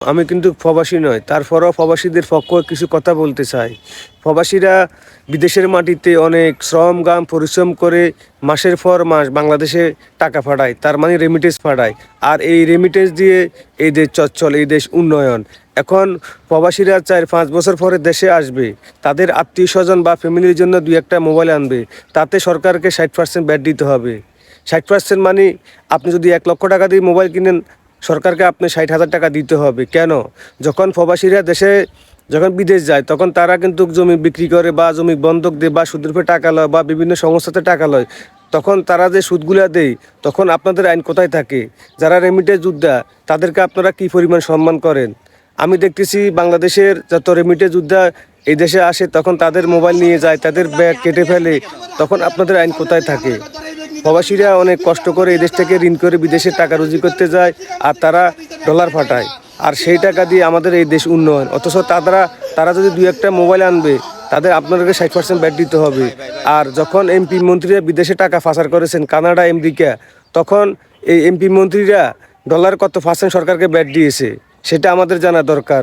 আমি কিন্তু প্রবাসী নয়, তারপরও প্রবাসীদের পক্ষ কিছু কথা বলতে চাই। প্রবাসীরা বিদেশের মাটিতে অনেক শ্রম, গাম, পরিশ্রম করে মাসের পর মাস বাংলাদেশে টাকা পাঠায় তার মানে রেমিটেন্স পাঠায় আর এই রেমিটেন্স দিয়ে এই দেশ চচ্চল, এই দেশ উন্নয়ন। এখন প্রবাসীরা চার পাঁচ বছর পরে দেশে আসবে। তাদের আত্মীয় স্বজন বা ফ্যামিলির জন্য দুই একটা মোবাইল আনবে। তাতে সরকারকে ষাট পার্সেন্ট ব্যাট দিতে হবে। ষাট পার্সেন্ট মানে আপনি যদি এক লক্ষ টাকা দিয়ে মোবাইল কিনেন সরকারকে আপনি ষাট হাজার টাকা দিতে হবে। কেন? যখন প্রবাসীরা দেশে যখন বিদেশ যায়, তখন তারা কিন্তু জমি বিক্রি করে বা জমি বন্ধক দেয় বা সুদের উপরে টাকা লয় বা বিভিন্ন সংস্থাতে টাকা লয়। তখন তারা যে সুদগুলা দেয়, তখন আপনাদের আইন কোথায় থাকে? যারা রেমিটে যোদ্ধা, তাদেরকে আপনারা কি পরিমাণ সম্মান করেন? আমি দেখতেছি বাংলাদেশের যত রেমিটে যোদ্ধা এই দেশে আসে, তখন তাদের মোবাইল নিয়ে যায়, তাদের ব্যাগ কেটে ফেলে, তখন আপনাদের আইন কোথায় থাকে? প্রবাসীরা অনেক কষ্ট করে এই দেশ থেকে ঋণ করে বিদেশে টাকা রুজি করতে যায় আর তারা ডলার ফাটায়। আর সেই টাকা দিয়ে আমাদের এই দেশ উন্নয়ন। অথচ তারা তারা যদি দু একটা মোবাইল আনবে, তাদের আপনাদেরকে ষাট পার্সেন্ট ব্যাট দিতে হবে। আর যখন এমপি মন্ত্রীরা বিদেশে টাকা ফাঁসার করেছেন, কানাডা, আমেরিকা, তখন এই এমপি মন্ত্রীরা ডলার কত পার্সেন্ট সরকারকে ব্যাট দিয়েছে, সেটা আমাদের জানা দরকার।